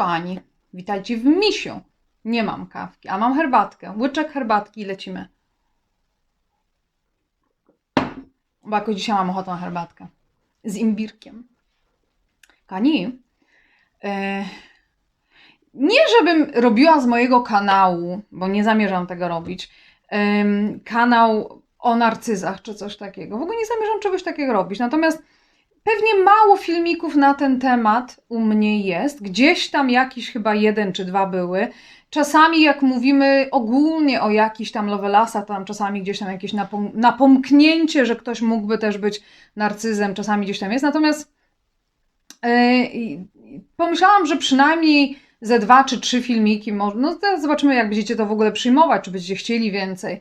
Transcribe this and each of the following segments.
kochani, witajcie w misiu. Nie mam kawki, a mam herbatkę. Łyczek herbatki i lecimy. Bo jakoś dzisiaj mam ochotę na herbatkę. Z imbirkiem. Kochani, e, nie żebym robiła z mojego kanału, bo nie zamierzam tego robić, em, kanał o narcyzach czy coś takiego. W ogóle nie zamierzam czegoś takiego robić. Natomiast Pewnie mało filmików na ten temat u mnie jest. Gdzieś tam jakiś chyba jeden czy dwa były. Czasami jak mówimy ogólnie o jakichś tam lovelasach, to tam czasami gdzieś tam jakieś napom- napomknięcie, że ktoś mógłby też być narcyzem, czasami gdzieś tam jest. Natomiast yy, pomyślałam, że przynajmniej ze dwa czy trzy filmiki, może, no zobaczymy jak będziecie to w ogóle przyjmować, czy będziecie chcieli więcej,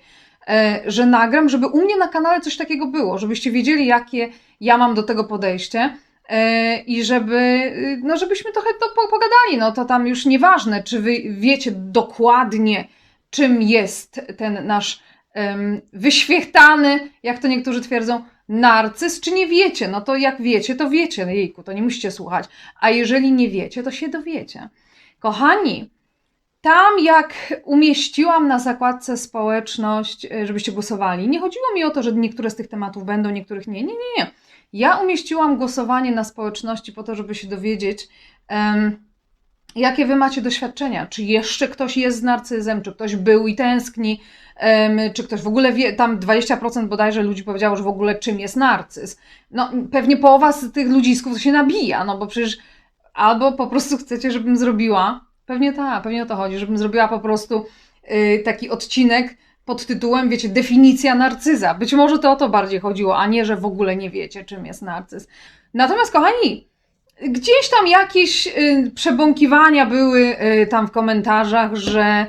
że nagram, żeby u mnie na kanale coś takiego było, żebyście wiedzieli jakie ja mam do tego podejście e, i żeby, y, no żebyśmy trochę to po- pogadali, no to tam już nieważne, czy wy wiecie dokładnie, czym jest ten nasz em, wyświechtany, jak to niektórzy twierdzą, narcyz, czy nie wiecie, no to jak wiecie, to wiecie, jejku, to nie musicie słuchać, a jeżeli nie wiecie, to się dowiecie. Kochani, tam jak umieściłam na zakładce społeczność, e, żebyście głosowali, nie chodziło mi o to, że niektóre z tych tematów będą, niektórych nie. Nie, nie, nie. Ja umieściłam głosowanie na społeczności po to, żeby się dowiedzieć, em, jakie wy macie doświadczenia. Czy jeszcze ktoś jest z narcyzem, czy ktoś był i tęskni, em, czy ktoś w ogóle wie, tam 20% bodajże ludzi powiedziało, że w ogóle czym jest narcyz. No pewnie połowa z tych ludzisków się nabija, no bo przecież albo po prostu chcecie, żebym zrobiła, pewnie tak, pewnie o to chodzi, żebym zrobiła po prostu y, taki odcinek pod tytułem, wiecie, definicja narcyza. Być może to o to bardziej chodziło, a nie, że w ogóle nie wiecie, czym jest narcyz. Natomiast, kochani, gdzieś tam jakieś y, przebąkiwania były y, tam w komentarzach, że,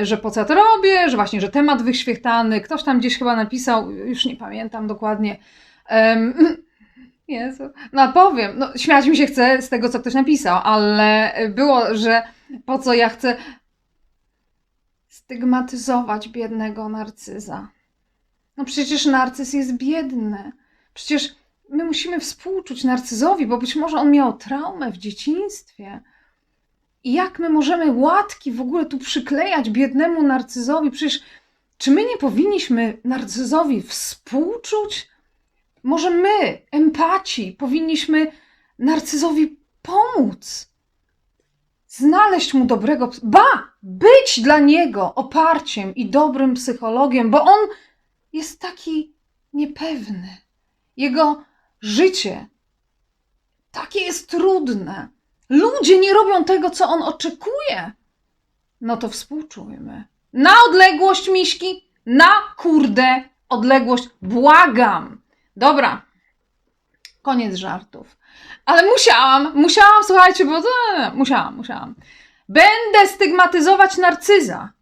y, że po co ja to robię, że właśnie, że temat wyświetlany. Ktoś tam gdzieś chyba napisał, już nie pamiętam dokładnie. Em, Jezu. No powiem, no śmiać mi się chce z tego, co ktoś napisał, ale było, że po co ja chcę stygmatyzować biednego narcyza. No przecież narcyz jest biedny. Przecież my musimy współczuć narcyzowi, bo być może on miał traumę w dzieciństwie. I jak my możemy łatki w ogóle tu przyklejać biednemu narcyzowi? Przecież czy my nie powinniśmy narcyzowi współczuć? Może my, empaci, powinniśmy narcyzowi pomóc? Znaleźć mu dobrego, ba, być dla niego oparciem i dobrym psychologiem, bo on jest taki niepewny. Jego życie takie jest trudne. Ludzie nie robią tego, co on oczekuje. No to współczujmy. Na odległość, miśki, na kurde odległość, błagam. Dobra, koniec żartów. Ale musiałam, musiałam, słuchajcie, bo to, musiałam, musiałam. Będę stygmatyzować narcyza.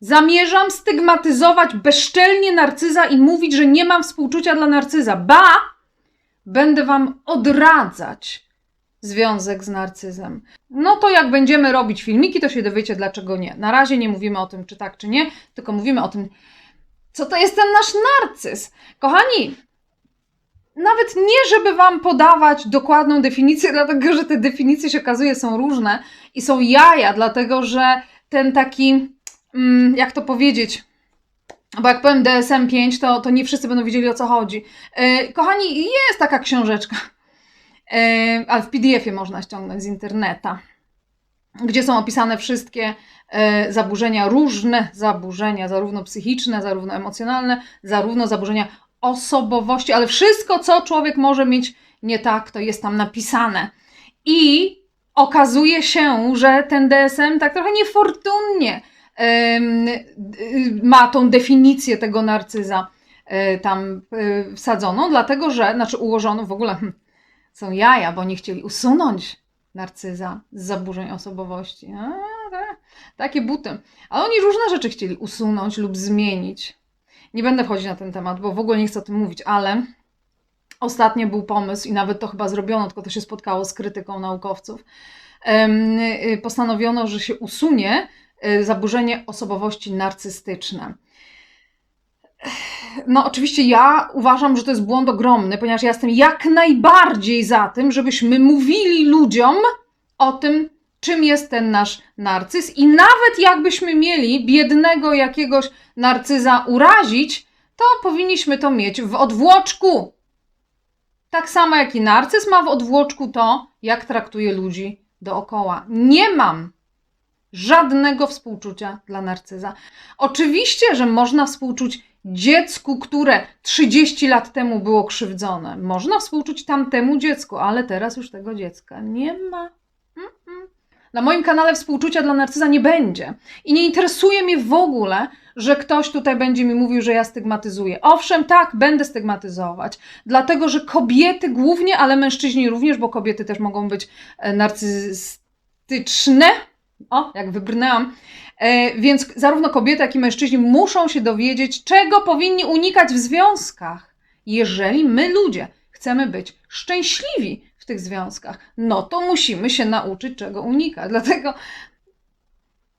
Zamierzam stygmatyzować bezczelnie narcyza i mówić, że nie mam współczucia dla narcyza. Ba! Będę wam odradzać związek z narcyzem. No to jak będziemy robić filmiki, to się dowiecie, dlaczego nie. Na razie nie mówimy o tym, czy tak, czy nie, tylko mówimy o tym, co to jest ten nasz narcyz. Kochani, nawet nie, żeby Wam podawać dokładną definicję, dlatego że te definicje się okazuje są różne i są jaja, dlatego że ten taki, mm, jak to powiedzieć, bo jak powiem DSM-5, to, to nie wszyscy będą wiedzieli o co chodzi. E, kochani, jest taka książeczka, e, ale w PDF-ie można ściągnąć z interneta, gdzie są opisane wszystkie e, zaburzenia, różne zaburzenia, zarówno psychiczne, zarówno emocjonalne, zarówno zaburzenia osobowości, ale wszystko, co człowiek może mieć nie tak, to jest tam napisane. I okazuje się, że ten DSM tak trochę niefortunnie y, ma tą definicję tego narcyza y, tam y, wsadzoną, dlatego że, znaczy ułożoną w ogóle, hm, są jaja, bo nie chcieli usunąć narcyza z zaburzeń osobowości. A, te- takie buty. Ale oni różne rzeczy chcieli usunąć lub zmienić. Nie będę wchodzić na ten temat, bo w ogóle nie chcę o tym mówić, ale ostatnio był pomysł i nawet to chyba zrobiono, tylko to się spotkało z krytyką naukowców. Y, Postanowiono, że się usunie y, zaburzenie osobowości narcystyczne. No, oczywiście ja uważam, że to jest błąd ogromny, ponieważ ja jestem jak najbardziej za tym, żebyśmy mówili ludziom o tym, czym jest ten nasz narcyz. I nawet jakbyśmy mieli biednego jakiegoś narcyza urazić, to powinniśmy to mieć w odwłoczku. Tak samo jak i narcyz ma w odwłoczku to, jak traktuje ludzi dookoła. Nie mam żadnego współczucia dla narcyza. Oczywiście, że można współczuć dziecku, które 30 lat temu było krzywdzone. Można współczuć tamtemu dziecku, ale teraz już tego dziecka nie ma. Na moim kanale współczucia dla narcyza nie będzie. I nie interesuje mnie w ogóle, że ktoś tutaj będzie mi mówił, że ja stygmatyzuję. Owszem, tak, będę stygmatyzować, dlatego że kobiety głównie, ale mężczyźni również, bo kobiety też mogą być e, narcystyczne. O, jak wybrnęłam. E, więc zarówno kobiety, jak i mężczyźni muszą się dowiedzieć, czego powinni unikać w związkach. Jeżeli my, ludzie, chcemy być szczęśliwi tych związkach, no to musimy się nauczyć, czego unikać. Dlatego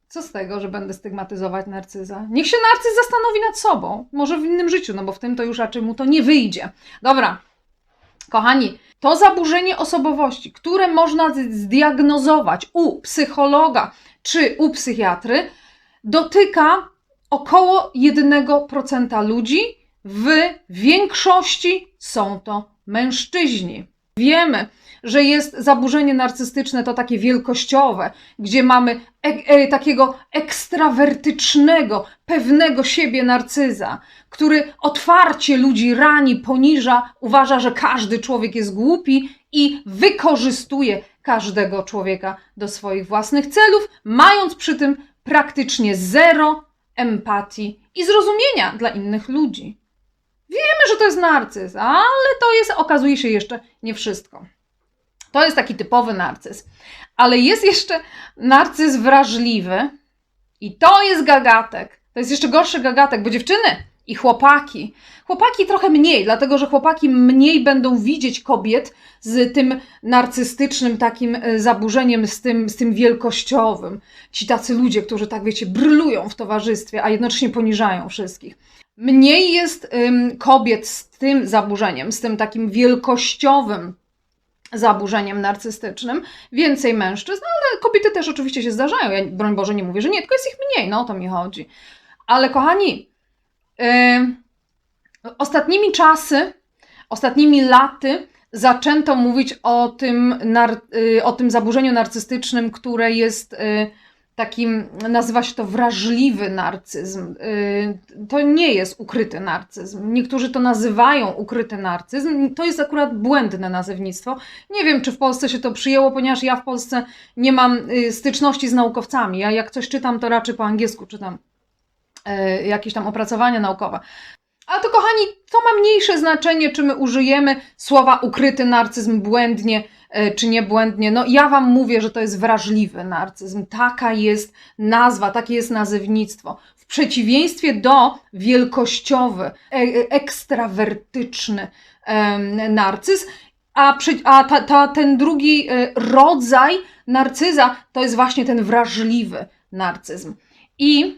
co z tego, że będę stygmatyzować narcyza? Niech się narcyz zastanowi nad sobą. Może w innym życiu, no bo w tym to już raczej mu to nie wyjdzie. Dobra, kochani, to zaburzenie osobowości, które można zdiagnozować u psychologa czy u psychiatry, dotyka około 1% ludzi. W większości są to mężczyźni. Wiemy, że jest zaburzenie narcystyczne, to takie wielkościowe, gdzie mamy e- e- takiego ekstrawertycznego, pewnego siebie narcyza, który otwarcie ludzi rani, poniża, uważa, że każdy człowiek jest głupi i wykorzystuje każdego człowieka do swoich własnych celów, mając przy tym praktycznie zero empatii i zrozumienia dla innych ludzi. Wiemy, że to jest narcyz, ale to jest, okazuje się, jeszcze nie wszystko. To jest taki typowy narcyz. Ale jest jeszcze narcyz wrażliwy i to jest gagatek. To jest jeszcze gorszy gagatek, bo dziewczyny i chłopaki. Chłopaki trochę mniej, dlatego że chłopaki mniej będą widzieć kobiet z tym narcystycznym takim e, zaburzeniem, z tym, z tym wielkościowym. Ci tacy ludzie, którzy tak wiecie, brylują w towarzystwie, a jednocześnie poniżają wszystkich. Mniej jest kobiet z tym zaburzeniem, z tym takim wielkościowym zaburzeniem narcystycznym, więcej mężczyzn, ale kobiety też oczywiście się zdarzają. Ja broń Boże nie mówię, że nie, tylko jest ich mniej, no o to mi chodzi. Ale kochani, ym, ostatnimi czasy, ostatnimi laty zaczęto mówić o tym, nar, y, o tym zaburzeniu narcystycznym, które jest y, takim, nazywa się to wrażliwy narcyzm. Y, To nie jest ukryty narcyzm. Niektórzy to nazywają ukryty narcyzm. To jest akurat błędne nazewnictwo. Nie wiem, czy w Polsce się to przyjęło, ponieważ ja w Polsce nie mam y, styczności z naukowcami. Ja jak coś czytam, to raczej po angielsku czytam y, jakieś tam opracowania naukowe. Ale to, kochani, to ma mniejsze znaczenie, czy my użyjemy słowa ukryty narcyzm błędnie, czy niebłędnie. No, ja Wam mówię, że to jest wrażliwy narcyzm. Taka jest nazwa, takie jest nazewnictwo. W przeciwieństwie do wielkościowy, e- e- ekstrawertyczny narcyz, a, przy, a ta, ta, ten drugi e, rodzaj narcyza to jest właśnie ten wrażliwy narcyzm. I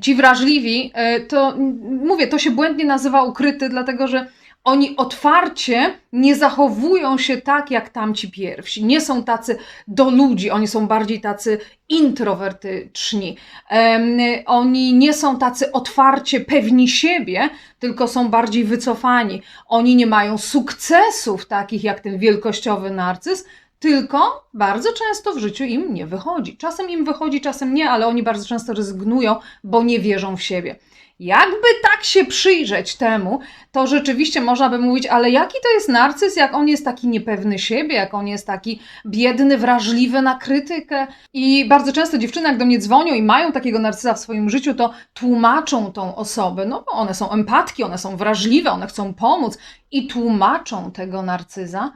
ci wrażliwi, e, to mówię, to się błędnie nazywa ukryty, dlatego że oni otwarcie nie zachowują się tak jak tamci pierwsi. Nie są tacy do ludzi, oni są bardziej tacy introwertyczni. Em, Oni nie są tacy otwarcie pewni siebie, tylko są bardziej wycofani. Oni nie mają sukcesów takich jak ten wielkościowy narcyz, tylko bardzo często w życiu im nie wychodzi. Czasem im wychodzi, czasem nie, ale oni bardzo często rezygnują, bo nie wierzą w siebie. Jakby tak się przyjrzeć temu, to rzeczywiście można by mówić, ale jaki to jest narcyz, jak on jest taki niepewny siebie, jak on jest taki biedny, wrażliwy na krytykę. I bardzo często dziewczyny, jak do mnie dzwonią i mają takiego narcyza w swoim życiu, to tłumaczą tą osobę, no bo one są empatki, one są wrażliwe, one chcą pomóc i tłumaczą tego narcyza,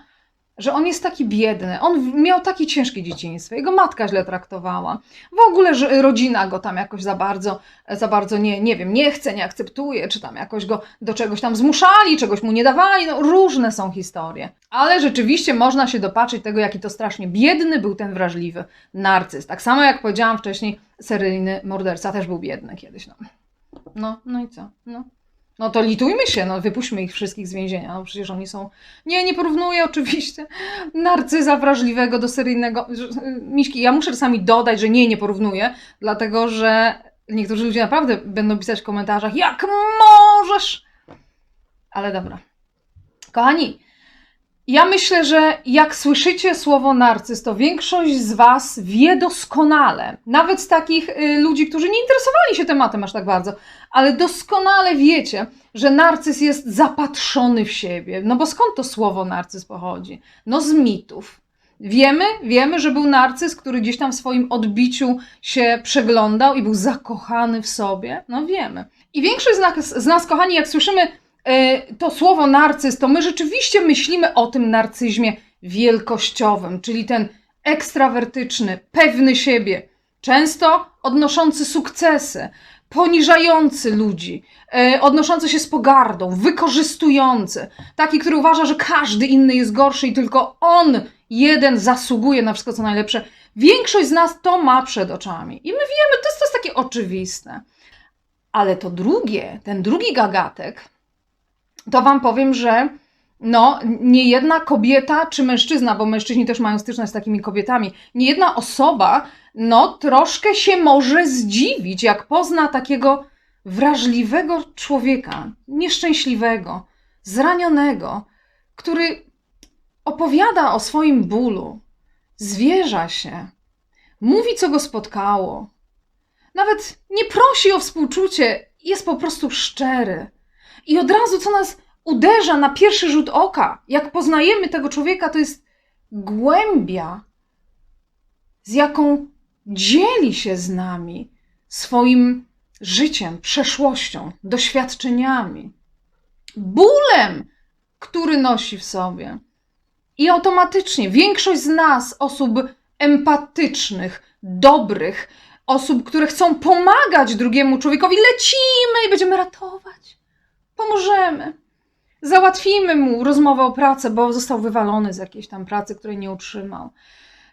że on jest taki biedny, on miał takie ciężkie dzieciństwo, jego matka źle traktowała, w ogóle że rodzina go tam jakoś za bardzo, za bardzo nie, nie wiem, nie chce, nie akceptuje, czy tam jakoś go do czegoś tam zmuszali, czegoś mu nie dawali, no różne są historie. Ale rzeczywiście można się dopatrzyć tego, jaki to strasznie biedny był ten wrażliwy narcyz. Tak samo jak powiedziałam wcześniej, seryjny morderca też był biedny kiedyś, no. No, no i co? No. No to litujmy się, no wypuśćmy ich wszystkich z więzienia, no przecież oni są... Nie, nie porównuję oczywiście narcyza wrażliwego do seryjnego... Miśki, ja muszę czasami dodać, że nie, nie porównuję, dlatego że niektórzy ludzie naprawdę będą pisać w komentarzach, jak możesz... Ale dobra. Kochani, ja myślę, że jak słyszycie słowo narcyz, to większość z Was wie doskonale, nawet z takich y, ludzi, którzy nie interesowali się tematem aż tak bardzo, ale doskonale wiecie, że narcyz jest zapatrzony w siebie. No bo skąd to słowo narcyz pochodzi? No z mitów. Wiemy, wiemy, że był narcyz, który gdzieś tam w swoim odbiciu się przeglądał i był zakochany w sobie. No wiemy. I większość z nas, z nas kochani, jak słyszymy to słowo narcyz, to my rzeczywiście myślimy o tym narcyzmie wielkościowym, czyli ten ekstrawertyczny, pewny siebie, często odnoszący sukcesy, poniżający ludzi, e, odnoszący się z pogardą, wykorzystujący, taki, który uważa, że każdy inny jest gorszy i tylko on jeden zasługuje na wszystko, co najlepsze. Większość z nas to ma przed oczami. I my wiemy, to jest, to jest takie oczywiste. Ale to drugie, ten drugi gagatek, to wam powiem, że no, nie jedna kobieta czy mężczyzna, bo mężczyźni też mają styczność z takimi kobietami, nie jedna osoba, no, troszkę się może zdziwić, jak pozna takiego wrażliwego człowieka, nieszczęśliwego, zranionego, który opowiada o swoim bólu, zwierza się, mówi, co go spotkało. Nawet nie prosi o współczucie, jest po prostu szczery. I od razu, co nas uderza na pierwszy rzut oka, jak poznajemy tego człowieka, to jest głębia, z jaką dzieli się z nami swoim życiem, przeszłością, doświadczeniami, bólem, który nosi w sobie. I automatycznie większość z nas, osób empatycznych, dobrych, osób, które chcą pomagać drugiemu człowiekowi, lecimy i będziemy ratować. Pomożemy. Załatwimy mu rozmowę o pracę, bo został wywalony z jakiejś tam pracy, której nie utrzymał.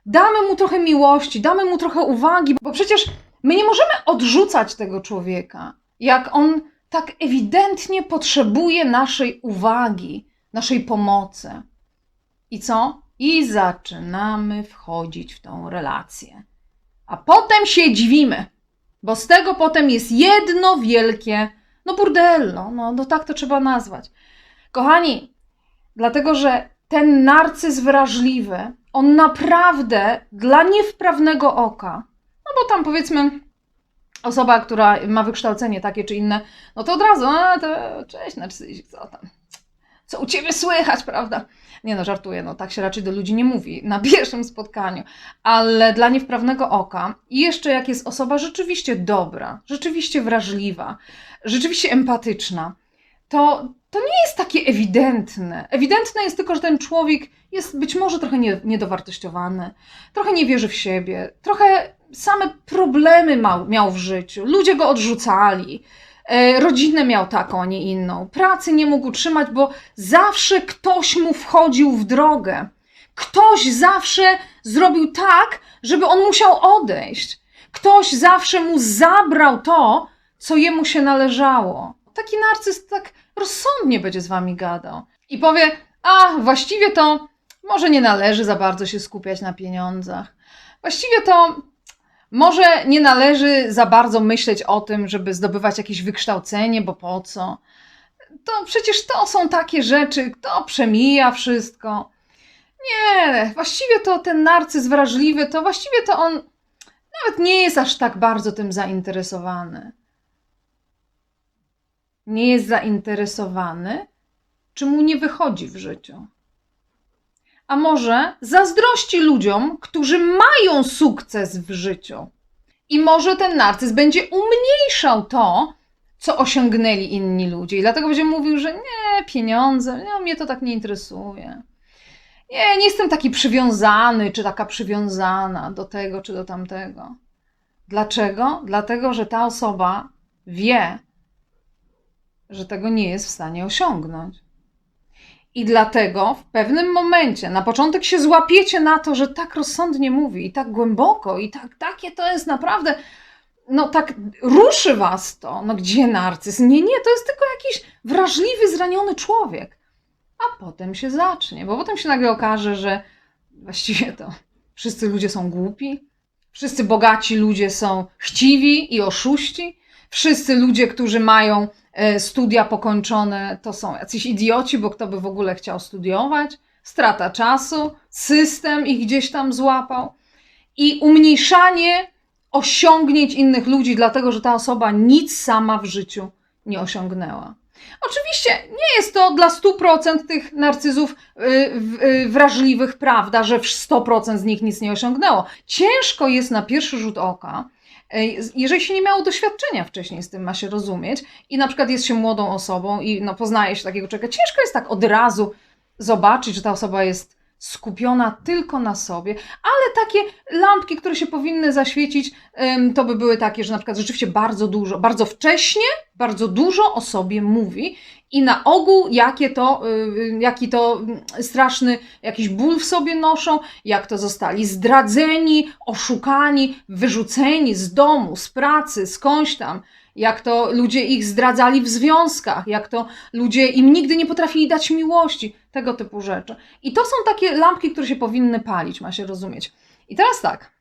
Damy mu trochę miłości, damy mu trochę uwagi, bo przecież my nie możemy odrzucać tego człowieka, jak on tak ewidentnie potrzebuje naszej uwagi, naszej pomocy. I co? I zaczynamy wchodzić w tą relację. A potem się dziwimy, bo z tego potem jest jedno wielkie, no burdello, no, no tak to trzeba nazwać. Kochani, dlatego że ten narcyz wrażliwy, on naprawdę dla niewprawnego oka, no bo tam powiedzmy osoba, która ma wykształcenie takie czy inne, no to od razu, a to cześć narcyzik, co tam, co u ciebie słychać, prawda? Nie no, żartuję, no tak się raczej do ludzi nie mówi na pierwszym spotkaniu, ale dla niewprawnego oka i jeszcze jak jest osoba rzeczywiście dobra, rzeczywiście wrażliwa, rzeczywiście empatyczna, to, to nie jest takie ewidentne. Ewidentne jest tylko, że ten człowiek jest być może trochę nie, niedowartościowany, trochę nie wierzy w siebie, trochę same problemy ma, miał w życiu, ludzie go odrzucali, rodzinę miał taką, a nie inną, pracy nie mógł utrzymać, bo zawsze ktoś mu wchodził w drogę. Ktoś zawsze zrobił tak, żeby on musiał odejść. Ktoś zawsze mu zabrał to, co jemu się należało. Taki narcyz tak rozsądnie będzie z wami gadał. I powie, a właściwie to może nie należy za bardzo się skupiać na pieniądzach. Właściwie to może nie należy za bardzo myśleć o tym, żeby zdobywać jakieś wykształcenie, bo po co? To przecież to są takie rzeczy, kto przemija wszystko. Nie, właściwie to ten narcyz wrażliwy, to właściwie to on nawet nie jest aż tak bardzo tym zainteresowany. Nie jest zainteresowany, czy mu nie wychodzi w życiu. A może zazdrości ludziom, którzy mają sukces w życiu. I może ten narcyz będzie umniejszał to, co osiągnęli inni ludzie. I dlatego będzie mówił, że nie, pieniądze, no, mnie to tak nie interesuje. Nie, nie jestem taki przywiązany, czy taka przywiązana do tego, czy do tamtego. Dlaczego? Dlatego, że ta osoba wie, że tego nie jest w stanie osiągnąć. I dlatego w pewnym momencie, na początek się złapiecie na to, że tak rozsądnie mówi i tak głęboko, i tak takie to jest naprawdę no tak ruszy was to. No gdzie narcyz? Nie, nie, to jest tylko jakiś wrażliwy, zraniony człowiek. A potem się zacznie, bo potem się nagle okaże, że właściwie to wszyscy ludzie są głupi, wszyscy bogaci ludzie są chciwi i oszuści, wszyscy ludzie, którzy mają studia pokończone, to są jacyś idioci, bo kto by w ogóle chciał studiować? Strata czasu, system ich gdzieś tam złapał i umniejszanie osiągnięć innych ludzi, dlatego że ta osoba nic sama w życiu nie osiągnęła. Oczywiście nie jest to dla 100% tych narcyzów y, y, wrażliwych prawda, że w 100% z nich nic nie osiągnęło. Ciężko jest na pierwszy rzut oka, jeżeli się nie miało doświadczenia wcześniej z tym, ma się rozumieć, i na przykład jest się młodą osobą i no, poznaje się takiego człowieka, ciężko jest tak od razu zobaczyć, że ta osoba jest skupiona tylko na sobie, ale takie lampki, które się powinny zaświecić, to by były takie, że na przykład rzeczywiście bardzo dużo, bardzo wcześnie, bardzo dużo o sobie mówi i na ogół jakie to, y, jaki to mm, straszny jakiś ból w sobie noszą, jak to zostali zdradzeni, oszukani, wyrzuceni z domu, z pracy, skądś tam, jak to ludzie ich zdradzali w związkach, jak to ludzie im nigdy nie potrafili dać miłości, tego typu rzeczy. I to są takie lampki, które się powinny palić, ma się rozumieć. I teraz tak.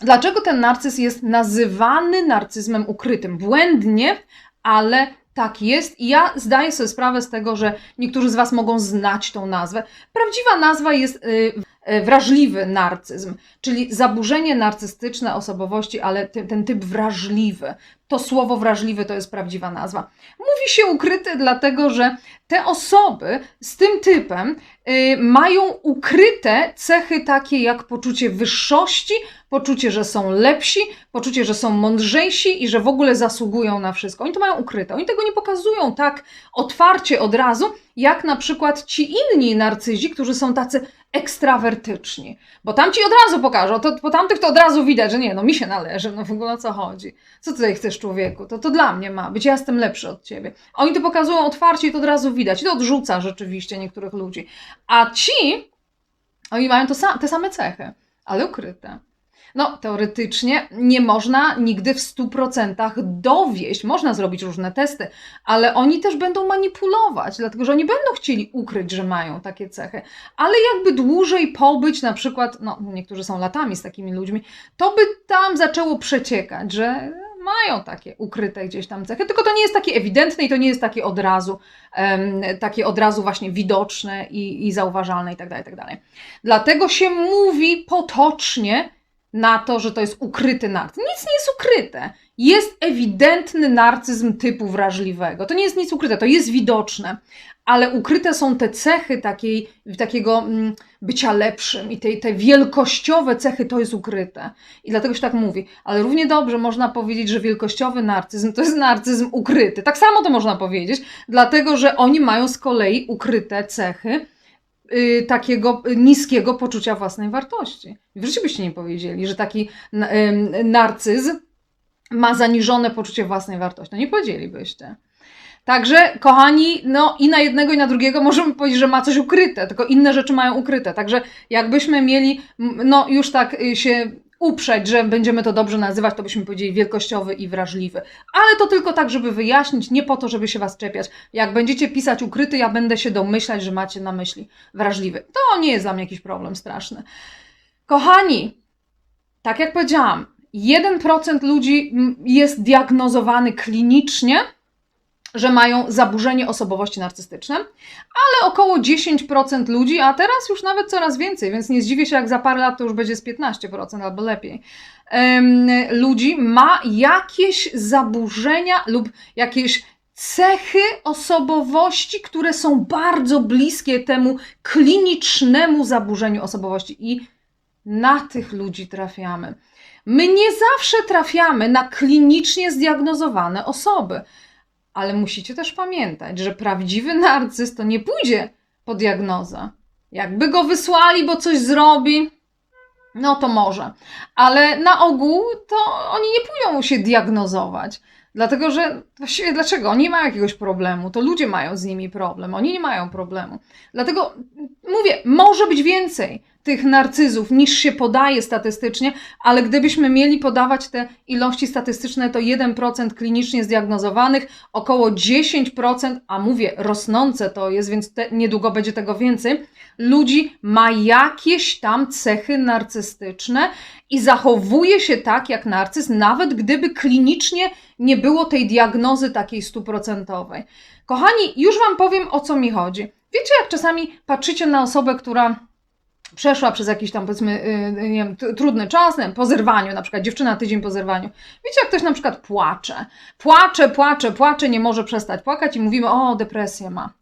Dlaczego ten narcyz jest nazywany narcyzmem ukrytym? Błędnie, ale tak jest. I ja zdaję sobie sprawę z tego, że niektórzy z Was mogą znać tą nazwę. Prawdziwa nazwa jest y, y, wrażliwy narcyzm, czyli zaburzenie narcystyczne osobowości, ale ten typ wrażliwy. To słowo wrażliwy to jest prawdziwa nazwa. Mówi się ukryty, dlatego że te osoby z tym typem y, mają ukryte cechy takie jak poczucie wyższości, poczucie, że są lepsi, poczucie, że są mądrzejsi i że w ogóle zasługują na wszystko. Oni to mają ukryte. Oni tego nie pokazują tak otwarcie od razu, jak na przykład ci inni narcyzi, którzy są tacy ekstrawertyczni. Bo tam ci od razu pokażą, to po tamtych to od razu widać, że nie, no mi się należy, no w ogóle o co chodzi. Co tutaj chcesz człowieku? To, to dla mnie ma być, ja jestem lepszy od ciebie. Oni to pokazują otwarcie i to od razu widać. I to odrzuca rzeczywiście niektórych ludzi. A ci, oni mają to sa- te same cechy, ale ukryte. No, teoretycznie nie można nigdy w 100% dowieść. Można zrobić różne testy, ale oni też będą manipulować, dlatego że oni będą chcieli ukryć, że mają takie cechy. Ale jakby dłużej pobyć, na przykład, no, niektórzy są latami z takimi ludźmi, to by tam zaczęło przeciekać, że mają takie ukryte gdzieś tam cechy, tylko to nie jest takie ewidentne i to nie jest takie od razu, em, takie od razu właśnie widoczne i, i zauważalne i tak dalej, i tak dalej. Dlatego się mówi potocznie na to, że to jest ukryty narcyzm. Nic nie jest ukryte. Jest ewidentny narcyzm typu wrażliwego. To nie jest nic ukryte, to jest widoczne, ale ukryte są te cechy takiej, takiego mm, bycia lepszym i te, te wielkościowe cechy to jest ukryte. I dlatego się tak mówi. Ale równie dobrze można powiedzieć, że wielkościowy narcyzm to jest narcyzm ukryty. Tak samo to można powiedzieć, dlatego że oni mają z kolei ukryte cechy y, takiego niskiego poczucia własnej wartości. W byście nie powiedzieli, że taki ym, narcyz ma zaniżone poczucie własnej wartości. No nie powiedzielibyście. Także, kochani, no i na jednego i na drugiego możemy powiedzieć, że ma coś ukryte, tylko inne rzeczy mają ukryte. Także jakbyśmy mieli, no już tak y, się uprzeć, że będziemy to dobrze nazywać, to byśmy powiedzieli wielkościowy i wrażliwy. Ale to tylko tak, żeby wyjaśnić, nie po to, żeby się was czepiać. Jak będziecie pisać ukryty, ja będę się domyślać, że macie na myśli wrażliwy. To nie jest dla mnie jakiś problem straszny. Kochani, tak jak powiedziałam, 1% ludzi jest diagnozowany klinicznie, że mają zaburzenie osobowości narcystyczne, ale około 10% ludzi, a teraz już nawet coraz więcej, więc nie zdziwię się, jak za parę lat to już będzie z 15% albo lepiej, em, ludzi ma jakieś zaburzenia lub jakieś cechy osobowości, które są bardzo bliskie temu klinicznemu zaburzeniu osobowości i na tych ludzi trafiamy. My nie zawsze trafiamy na klinicznie zdiagnozowane osoby. Ale musicie też pamiętać, że prawdziwy narcyz to nie pójdzie po diagnozę. Jakby go wysłali, bo coś zrobi, no to może. Ale na ogół to oni nie pójdą się diagnozować. Dlatego, że właściwie dlaczego? Oni nie mają jakiegoś problemu, to ludzie mają z nimi problem, oni nie mają problemu. Dlatego Mówię, może być więcej tych narcyzów niż się podaje statystycznie, ale gdybyśmy mieli podawać te ilości statystyczne, to 1% klinicznie zdiagnozowanych, około 10%, a mówię, rosnące to jest, więc te, niedługo będzie tego więcej, ludzi ma jakieś tam cechy narcystyczne i zachowuje się tak jak narcyz, nawet gdyby klinicznie nie było tej diagnozy takiej stuprocentowej. Kochani, już Wam powiem o co mi chodzi. Wiecie, jak czasami patrzycie na osobę, która przeszła przez jakiś tam, powiedzmy, yy, nie wiem, trudny czas, po zerwaniu, na przykład dziewczyna tydzień po zerwaniu. Wiecie, jak ktoś na przykład płacze, płacze, płacze, płacze, nie może przestać płakać i mówimy, o, depresję ma.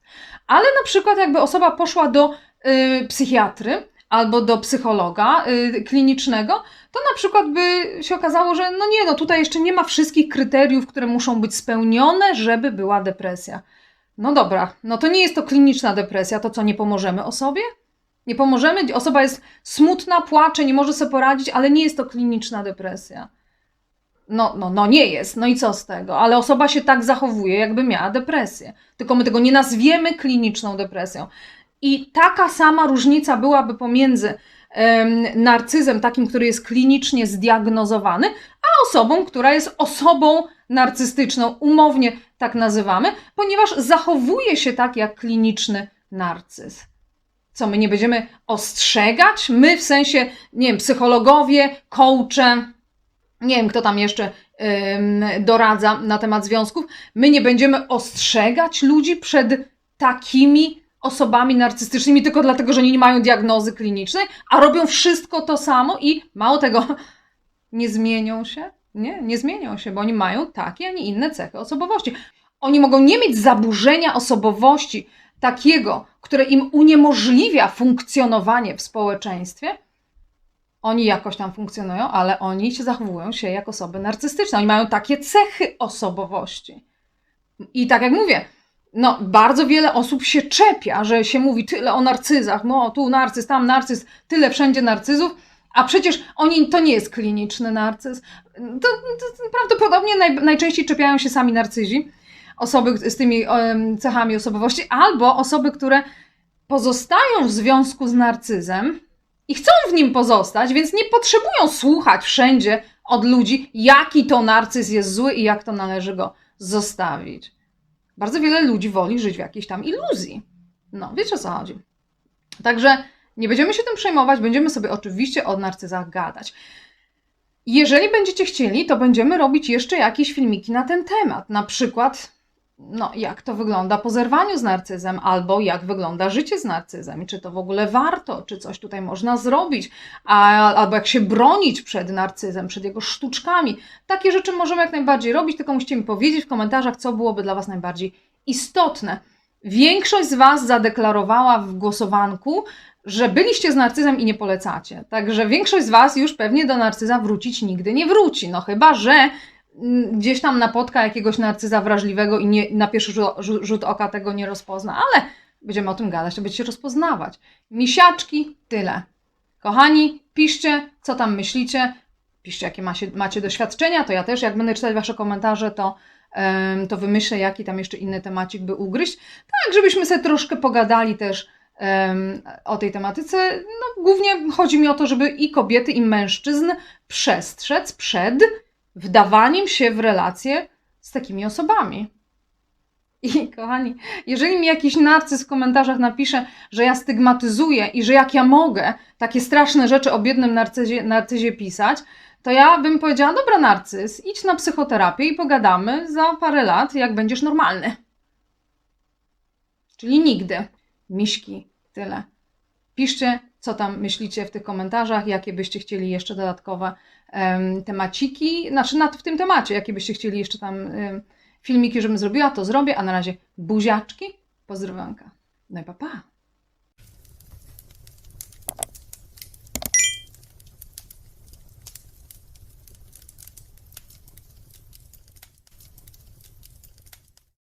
Ale na przykład jakby osoba poszła do yy, psychiatry albo do psychologa yy, klinicznego, to na przykład by się okazało, że no nie, no tutaj jeszcze nie ma wszystkich kryteriów, które muszą być spełnione, żeby była depresja. No dobra, no to nie jest to kliniczna depresja, to co, nie pomożemy osobie? Nie pomożemy, osoba jest smutna, płacze, nie może sobie poradzić, ale nie jest to kliniczna depresja. No, no, no nie jest, no i co z tego? Ale osoba się tak zachowuje, jakby miała depresję. Tylko my tego nie nazwiemy kliniczną depresją. I taka sama różnica byłaby pomiędzy em, narcyzem, takim, który jest klinicznie zdiagnozowany, a osobą, która jest osobą narcystyczną, umownie tak nazywamy, ponieważ zachowuje się tak jak kliniczny narcyz. Co, my nie będziemy ostrzegać? My w sensie, nie wiem, psychologowie, coache, nie wiem, kto tam jeszcze doradza na temat związków, my nie będziemy ostrzegać ludzi przed takimi osobami narcystycznymi tylko dlatego, że oni nie mają diagnozy klinicznej, a robią wszystko to samo i mało tego, nie zmienią się. Nie, nie zmienią się, bo oni mają takie, a nie inne cechy osobowości. Oni mogą nie mieć zaburzenia osobowości takiego, które im uniemożliwia funkcjonowanie w społeczeństwie. Oni jakoś tam funkcjonują, ale oni się zachowują się jak osoby narcystyczne. Oni mają takie cechy osobowości. I tak jak mówię, no, bardzo wiele osób się czepia, że się mówi tyle o narcyzach, no tu narcyz, tam narcyz, tyle wszędzie narcyzów, a przecież oni, to nie jest kliniczny narcyz. To, to prawdopodobnie naj, najczęściej czepiają się sami narcyzi, osoby z tymi cechami osobowości, albo osoby, które pozostają w związku z narcyzem i chcą w nim pozostać, więc nie potrzebują słuchać wszędzie od ludzi, jaki to narcyz jest zły i jak to należy go zostawić. Bardzo wiele ludzi woli żyć w jakiejś tam iluzji. No, wiecie o co chodzi. Także nie będziemy się tym przejmować, będziemy sobie oczywiście o narcyzach gadać. Jeżeli będziecie chcieli, to będziemy robić jeszcze jakieś filmiki na ten temat. Na przykład, no, jak to wygląda po zerwaniu z narcyzem, albo jak wygląda życie z narcyzem, czy to w ogóle warto, czy coś tutaj można zrobić, a, albo jak się bronić przed narcyzem, przed jego sztuczkami. Takie rzeczy możemy jak najbardziej robić, tylko musicie mi powiedzieć w komentarzach, co byłoby dla Was najbardziej istotne. Większość z Was zadeklarowała w głosowanku, że byliście z narcyzem i nie polecacie. Także większość z Was już pewnie do narcyza wrócić nigdy nie wróci. No chyba, że gdzieś tam napotka jakiegoś narcyza wrażliwego i nie, na pierwszy rzut, rzut, oka tego nie rozpozna, ale będziemy o tym gadać, to będziecie rozpoznawać. Misiaczki, tyle. Kochani, piszcie, co tam myślicie. Piszcie, jakie macie, macie doświadczenia, to ja też, jak będę czytać Wasze komentarze, to, em, to wymyślę, jaki tam jeszcze inny temacik by ugryźć. Tak, żebyśmy sobie troszkę pogadali też em, o tej tematyce. No, głównie chodzi mi o to, żeby i kobiety, i mężczyzn przestrzec przed wdawaniem się w relacje z takimi osobami. I kochani, jeżeli mi jakiś narcyz w komentarzach napisze, że ja stygmatyzuję i że jak ja mogę takie straszne rzeczy o biednym narcyzie, narcyzie pisać, to ja bym powiedziała, dobra narcyz, idź na psychoterapię i pogadamy za parę lat, jak będziesz normalny. Czyli nigdy. Miśki, tyle. Piszcie, co tam myślicie w tych komentarzach, jakie byście chcieli jeszcze dodatkowe temaciki, znaczy nad, w tym temacie, jakie byście chcieli jeszcze tam filmiki, żebym zrobiła, to zrobię, a na razie buziaczki, pozdrowionka. No i pa, pa.